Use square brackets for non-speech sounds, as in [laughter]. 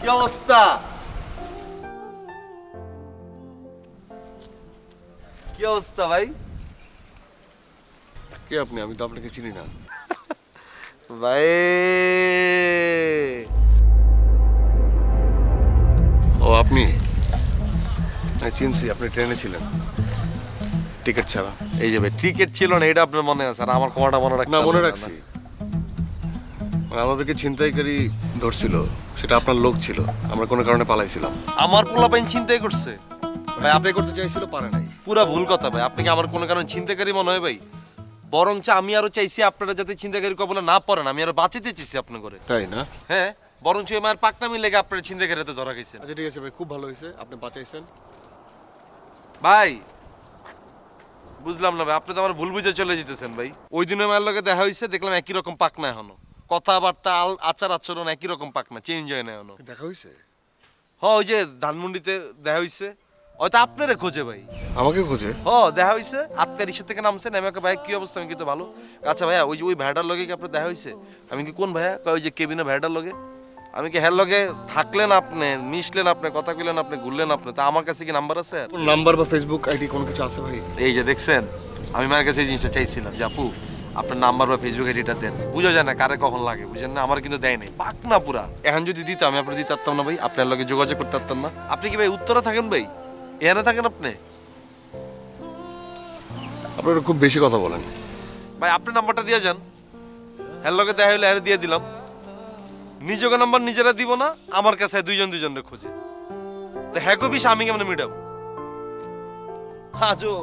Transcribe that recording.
কি অবস্থা? কি অবস্থা ভাই? কে আপনি? আমি তো আপনাকে চিনি না। [laughs] ভাই। ও আপনি? চিনছি আপনি ট্রেনে ছিলেন। টিকিট ছাড়া। এই যে ভাই টিকিট ছিল না এটা আপনার মনে আছে? আর আমার কমাটা মনে রাখতে না মনে রাখছি। মানে আমাদেরকে ছিনতাইকারী ধরছিল সেটা আপনার লোক ছিল আমরা কোনো কারণে পালাইছিলাম। আমার পোলা পাইন চিন্তাই করছে ভাই আপনি করতে চাইছিল পারে নাই। পুরা ভুল কথা ভাই আপনি কি আমার কোনো কারণে চিন্তাকারী মনে হয় ভাই? বরঞ্চ আমি আরও চাইছি আপনারা যাতে চিন্তাকারী কবলে না পড়েন আমি আরও বাঁচাতে চাইছি আপনি করে তাই না? হ্যাঁ বরঞ্চ মায়ের পাকনামি লেগে আপনারা চিন্তাকারীতে ধরা গেছেন আচ্ছা ঠিক আছে ভাই খুব ভালো হয়েছে আপনি বাঁচাইছেন। ভাই বুঝলাম না ভাই আপনি তো আমার ভুল বুঝে চলে যেতেছেন ভাই। ওই দিনে মায়ের লগে দেখা হয়েছে দেখলাম একই রকম পাকনা এখনও। কথাবার্তা আচার আচরণ একই রকম পাক না চেঞ্জ হয় না এখনও। দেখা হয়েছে হ ওই যে ধানমন্ডিতে দেখা হয়েছে হয়তো আপনারে খোঁজে ভাই। আমাকে খোঁজে? হ দেখা হয়েছে আপনার রিক্সা থেকে নামছেন। আমি একটা ভাই কি অবস্থা? আমি কিন্তু ভালো। আচ্ছা ভাইয়া ওই যে ওই ভাইটার লগে কি আপনার দেখা হয়েছে আমি কি কোন ভাইয়া? কয় ওই যে কেবিনে ভাইটার লগে। আমি কি হ্যার লগে থাকলেন আপনি? মিশলেন আপনি? কথা কইলেন আপনি? ঘুরলেন আপনি? তা আমার কাছে কি নাম্বার আছে? নাম্বার বা ফেসবুক আইডি কোনো কিছু আছে ভাই? এই যে দেখছেন আমি মায়ের কাছে এই জিনিসটা চাইছিলাম। যে আপু আপনার নাম্বার বা ফেসবুক আইডিটা দেন। বুঝা যায় না কারে কখন লাগে বুঝেন না? আমার কিন্তু দেয় নাই। পাক না পুরা। এখন যদি দিত আমি আপনার দিতে পারতাম না ভাই। আপনার লগে যোগাযোগ করতে পারতাম না। আপনি কি ভাই উত্তরে থাকেন ভাই? এখানে থাকেন আপনি? আপনারা খুব বেশি কথা বলেন। ভাই আপনার নাম্বারটা দিয়ে যান। হ্যার লগে দেখা হলে হ্যাঁ দিয়ে দিলাম। নিজকে নাম্বার নিজেরা দিব না আমার কাছে দুইজন দুইজনের খোঁজে। তো হ্যাঁ কবি স্বামী কেমন মিডাম আজও।